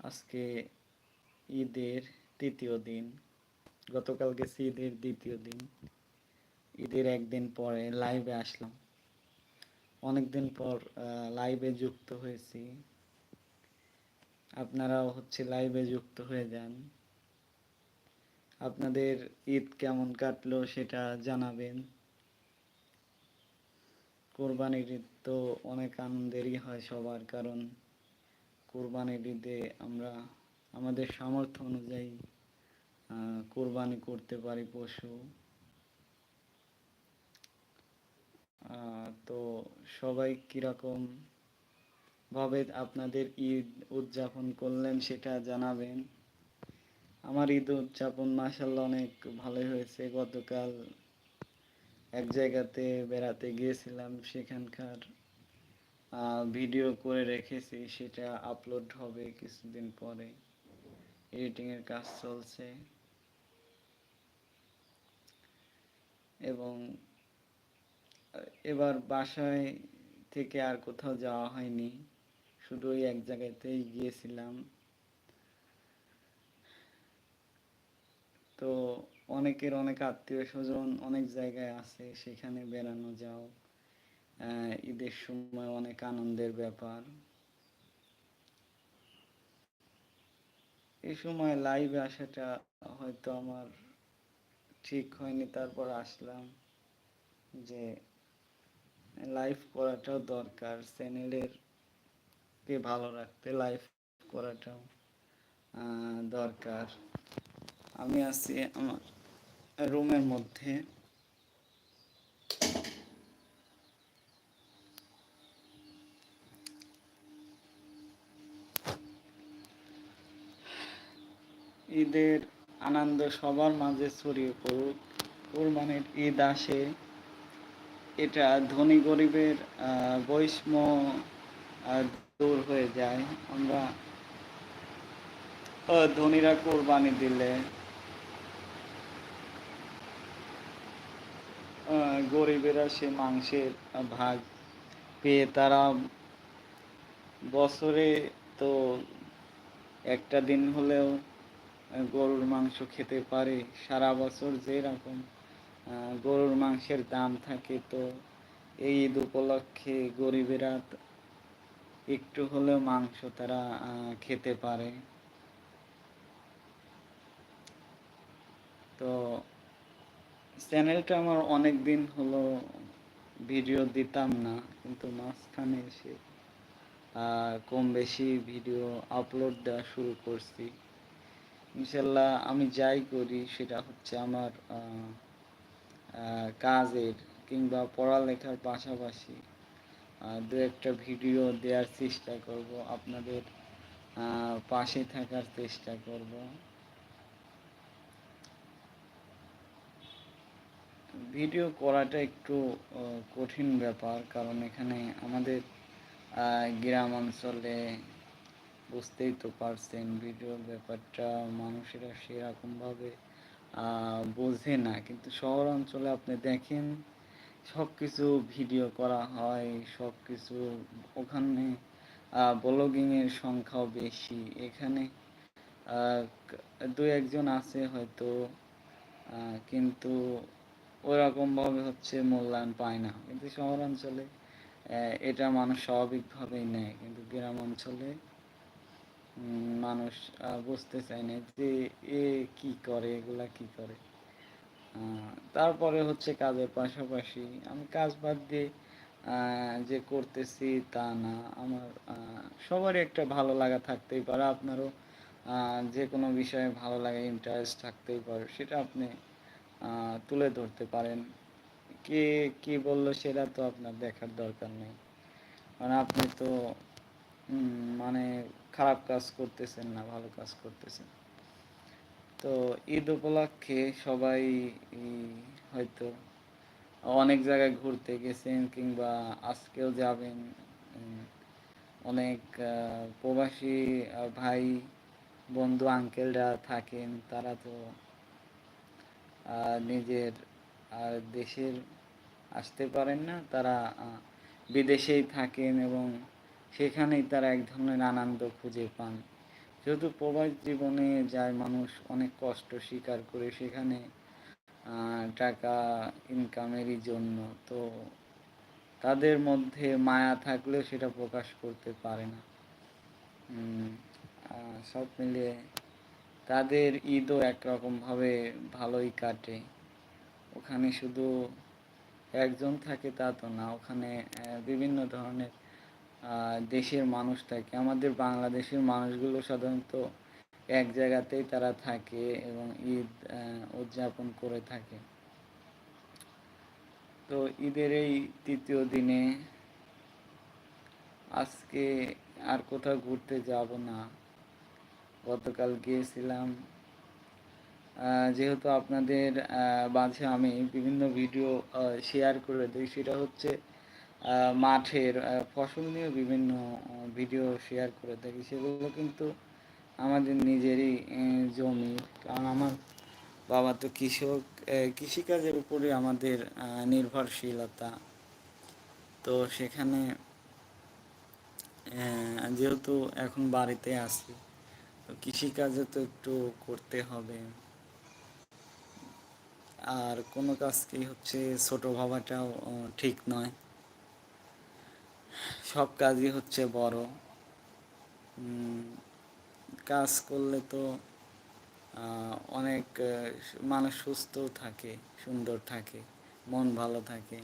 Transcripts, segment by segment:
আজকে ঈদের তৃতীয় দিন। গতকাল গেছি ঈদের দ্বিতীয় দিন। ঈদের একদিন পরে লাইভে আসলাম। অনেকদিন পর লাইভে যুক্ত হয়েছি। আপনারাও হচ্ছে লাইভে যুক্ত হয়ে যান। আপনাদের ঈদ কেমন কাটলো সেটা জানাবেন। কোরবানির ঈদ তো অনেক আনন্দেরই হয় সবার, কারণ কোরবানির ঈদে আমরা আমাদের সামর্থ্য অনুযায়ী কোরবানি করতে পারি পশু। তো সবাই কীরকম ভাবে আপনাদের ঈদ উদযাপন করলেন সেটা জানাবেন। আমার ঈদ উদযাপন মাসাল্লাহ অনেক ভালোই হয়েছে। গতকাল এক জায়গাতে বেড়াতে গিয়েছিলাম সেখানকার ভিডিও করে রেখেছি, সেটা আপলোড হবে কিছুদিন পরে। এডিটিং এর কাজ চলছে। এবং এবার বাসায় থেকে আর কোথাও যাওয়া হয়নি। শুধু ওই এক জায়গাতেই গিয়েছিলাম। তো অনেকের অনেক আত্মীয় স্বজন অনেক জায়গায় আছে, সেখানে বেড়ানো যাও। ঈদের সময় অনেক আনন্দের ব্যাপার। এই সময় লাইভে আসাটা হয়তো আমার ঠিক হয়নি, তারপর আসলাম যে লাইভ করাটাও দরকার চ্যানেলের কে ভালো রাখতে লাইভ করাটাও দরকার। আমি আছি আমার রুমের মধ্যে। ঈদের আনন্দ সবার মাঝে ছড়িয়ে পড়ুক। কোরবানির ঈদ আসে। এটা ধনী গরিবের বৈষম্য দূর হয়ে যায়। আমরা ধনীরা কোরবানি দিলে গরিবেরা সে মাংসের ভাগ পেয়ে তারা বছরে তো একটা দিন হলেও গরুর মাংস খেতে পারে। সারা বছর যেরকম গরুর মাংসের দাম থাকে তো এই ঈদ উপলক্ষে গরিবেরা একটু হলেও মাংস তারা খেতে পারে। তো চ্যানেলটা আমার অনেক দিন হলো ভিডিও দিতাম না, কিন্তু মাঝখানে এসে কম বেশি ভিডিও আপলোড দেওয়া শুরু করছি। ইনশাল্লাহ আমি যাই করি সেটা হচ্ছে আমার কাজের কিংবা পড়ালেখার পাশাপাশি দু একটা ভিডিও দেওয়ার চেষ্টা করব, আপনাদের পাশে থাকার চেষ্টা করব। ভিডিও করাটা একটু কঠিন ব্যাপার কারণ এখানে আমাদের গ্রাম অঞ্চলে বুঝতেই তো পারছেন ভিডিওর ব্যাপারটা। মানুষেরা সেরকমভাবে বোঝে না। কিন্তু শহর অঞ্চলে আপনি দেখেন সব কিছু ভিডিও করা হয় সব কিছু ওখানে ব্লগিংয়ের সংখ্যাও বেশি। এখানে দু একজন আছে হয়তো কিন্তু ওরকমভাবে হচ্ছে মূল্যায়ন পায় না। কিন্তু শহর অঞ্চলে এটা মানুষ স্বাভাবিকভাবেই নেয়। কিন্তু গ্রাম অঞ্চলে মানুষ বুঝতে চায় না যে এ কি করে, এগুলা কি করে। তারপরে হচ্ছে কাজের পাশাপাশি আমি কাজ বাদ দিয়ে যে করতেছি তা না। আমার সবারই একটা ভালো লাগা থাকতেই পারে। আপনারও যে কোনো বিষয়ে ভালো লাগা ইন্টারেস্ট থাকতেই পারে, সেটা আপনি তুলে ধরতে পারেন। কে, কি বলল সেটা তো আপনার দেখার দরকার নেই। কারণ আপনি তো মানে খারাপ কাজ করতেছেন না, ভালো কাজ করতেছেন। তো ঈদ উপলক্ষে সবাই হয়তো অনেক জায়গায় ঘুরতে গেছেন কিংবা আজকেও যাবেন। অনেক প্রবাসী ভাই, বন্ধু, আঙ্কেলরা থাকেন। তারা তো নিজের আর দেশের, আসতে পারেন না। তারা বিদেশেই থাকেন এবং সেখানেই তারা এক ধরনের আনন্দ খুঁজে পান। যেহেতু প্রবাস জীবনে যায় মানুষ অনেক কষ্ট স্বীকার করে সেখানে টাকা ইনকামেরই জন্য, তো তাদের মধ্যে মায়া থাকলেও সেটা প্রকাশ করতে পারে না। সব মিলিয়ে তাদের ঈদও একরকমভাবে ভালোই কাটে। ওখানে শুধু একজন থাকে তা তো না, ওখানে বিভিন্ন ধরনের দেশের মানুষ থাকে। আমাদের বাংলাদেশের মানুষগুলো সাধারণত এক জায়গাতেই তারা থাকে এবং ঈদ উদযাপন করে থাকে। তো ঈদের এই তৃতীয় দিনে আজকে আর কোথাও ঘুরতে যাব না। গতকাল গিয়েছিলাম। যেহেতু আপনাদের মাঝে আমি বিভিন্ন ভিডিও শেয়ার করে দিই, সেটা হচ্ছে মাঠের ফসল নিয়ে বিভিন্ন ভিডিও শেয়ার করে থাকি। সেগুলো কিন্তু আমাদের নিজেরই জমি। কারণ আমার বাবা তো কৃষক কৃষিকাজের উপরে আমাদের নির্ভরশীলতা। তো সেখানে যেহেতু এখন বাড়িতে আছি, তো কৃষিকাজে তো একটু করতে হবে। আর কোনো কাজকেই হচ্ছে ছোট ভাবাটাও ঠিক নয়। সব কাজই হচ্ছে বড়। কাজ করলে তো অনেক মানুষ সুস্থ থাকে, সুন্দর থাকে, মন ভালো থাকে।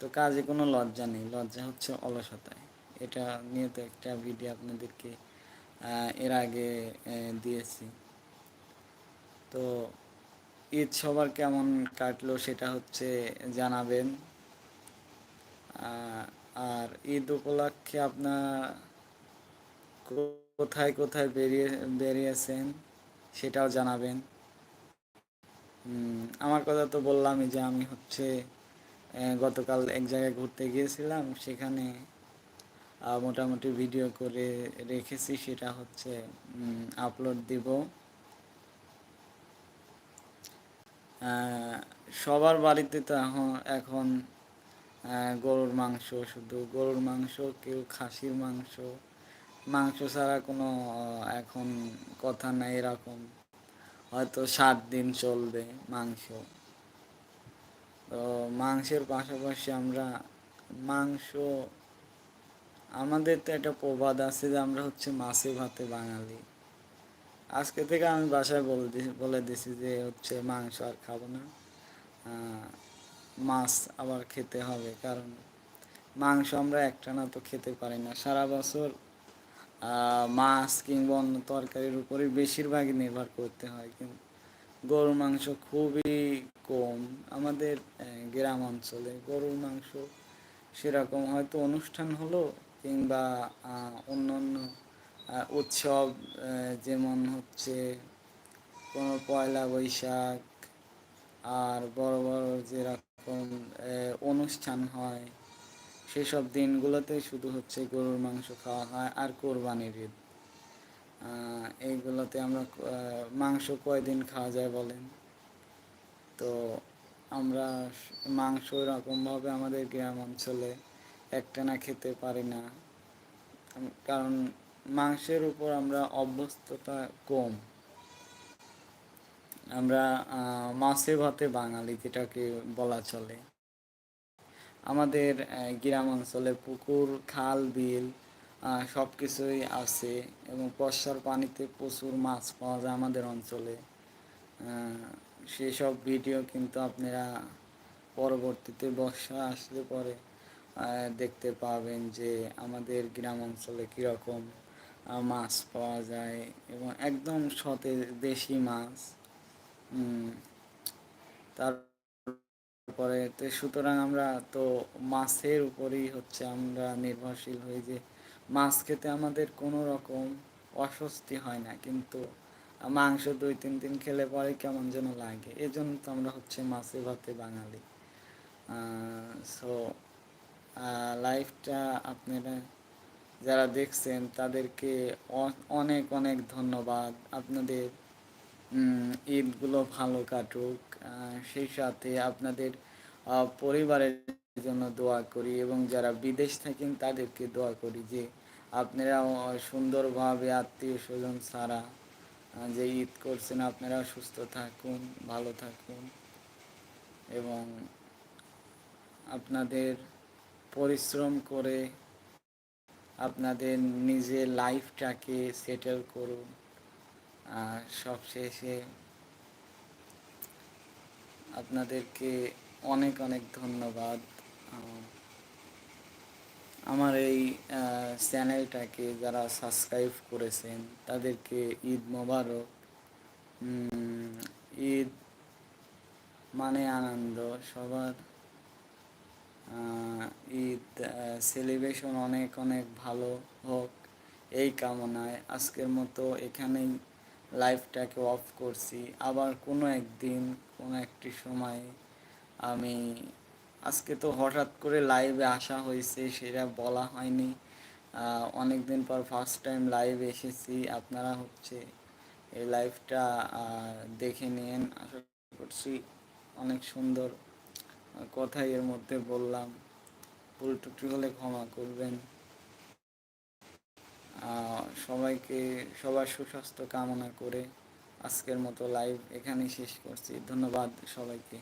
তো কাজে কোনো লজ্জা নেই, লজ্জা হচ্ছে অলসতায়। এটা নিয়ে তো একটা ভিডিও আপনাদেরকে এর আগে দিয়েছি। তো ঈদ সবার কেমন কাটলো সেটা হচ্ছে জানাবেন। আর ঈদ উপলক্ষে আপনার কোথায় কোথায় বেরিয়ে, বেরিয়েছেন সেটাও জানাবেন। আমার কথা তো বললামই যে আমি হচ্ছে গতকাল এক জায়গায় ঘুরতে গিয়েছিলাম, সেখানে মোটামুটি ভিডিও করে রেখেছি, সেটা হচ্ছে আপলোড দিব। সবার বাড়িতে তো এখন এখন গরুর মাংস, শুধু গরুর মাংস, কেউ খাসির মাংস। মাংস ছাড়া কোনো এখন কথা নাই এরকম। হয়তো সাত দিন চলবে মাংস। তো মাংসের পাশাপাশি আমরা, মাংস, আমাদের তো একটা প্রবাদ আছে যে আমরা হচ্ছে মাছে ভাতে বাঙালি। আজকে থেকে আমি বাসায় বলে বলে দিছি যে হচ্ছে মাংস আর খাব না। মাছ আবার খেতে হবে, কারণ মাংস আমরা একটানা তো খেতে পারি না। সারা বছর মাছ কিংবা অন্য তরকারির উপরে বেশিরভাগই নির্ভর করতে হয়, কিন্তু গরুর মাংস খুবই কম আমাদের গ্রাম অঞ্চলে। গরুর মাংস সেরকম হয়তো অনুষ্ঠান হলো কিংবা অন্য অন্য উৎসব যেমন হচ্ছে কোনো পয়লা বৈশাখ, আর বড় বড় যেরকম অনুষ্ঠান হয়, সেসব দিনগুলোতে শুধু হচ্ছে গরুর মাংস খাওয়া হয় আর কোরবানির ঈদ। এইগুলোতে আমরা মাংস কয়দিন খাওয়া যায় বলেন? তো আমরা মাংস এরকমভাবে আমাদের গ্রাম অঞ্চলে একটানা খেতে পারি না। কারণ মাংসের উপর আমরা অভ্যস্ততা কম। আমরা মাছে ভাতে বাঙালি যেটাকে বলা চলে। আমাদের গ্রাম অঞ্চলে পুকুর, খাল, বিল সব কিছুই আছে এবং বর্ষার পানিতে প্রচুর মাছ পাওয়া যায় আমাদের অঞ্চলে। সেসব ভিডিও কিন্তু আপনারা পরবর্তীতে বর্ষা আসলে পরে দেখতে পাবেন যে আমাদের গ্রাম অঞ্চলে কীরকম মাছ পাওয়া যায় এবং একদম সতেজ দেশি মাছ। তারপরে সুতরাং আমরা তো মাছের উপরেই হচ্ছে আমরা নির্ভরশীল হই যে মাছ খেতে আমাদের কোনো রকম অস্বস্তি হয় না, কিন্তু মাংস দুই, তিন দিন খেলে পরে কেমন যেন লাগে। এজন্য তো আমরা হচ্ছে মাছে ভাতে বাঙালি। সো লাইফটা আপনারা যারা দেখছেন তাদেরকে অনেক অনেক ধন্যবাদ। আপনাদের ঈদগুলো ভালো কাটুক। সেই সাথে আপনাদের পরিবারের জন্য দোয়া করি এবং যারা বিদেশ থাকেন তাদেরকে দোয়া করি যে আপনারাও সুন্দরভাবে আত্মীয় স্বজন ছাড়া যে ঈদ করছেন আপনারা সুস্থ থাকুন, ভালো থাকুন এবং আপনাদের পরিশ্রম করে আপনাদের নিজের লাইফটাকে সেটেল করুন। সবশেষে আপনাদেরকে অনেক অনেক ধন্যবাদ। আমার এই চ্যানেলটাকে যারা সাবস্ক্রাইব করেছেন, তাদেরকে ঈদ মোবারক। ঈদ মানে আনন্দ, সবার ঈদ সেলিব্রেশন অনেক অনেক ভালো হোক, এই কামনায়। আজকের মতো এখানেই লাইফটাকে অফ করছি। আবার কোনো একদিন, কোনো একটি সময় আমি, আজকে তো হঠাৎ করে লাইভে আসা হয়েছে, সেটা বলা হয়নি। অনেক দিন পর ফার্স্ট টাইম লাইভে এসেছি। আপনারা হচ্ছে এই লাইভটা দেখে নিন আশা করছি অনেক সুন্দর কথাই এর মধ্যে বললাম। ভুল ত্রুটি হলে ক্ষমা করবেন। সবাইকে সবার সুস্বাস্থ্য কামনা করে আজকের মতো লাইভ এখানেই শেষ করছি। ধন্যবাদ সবাইকে।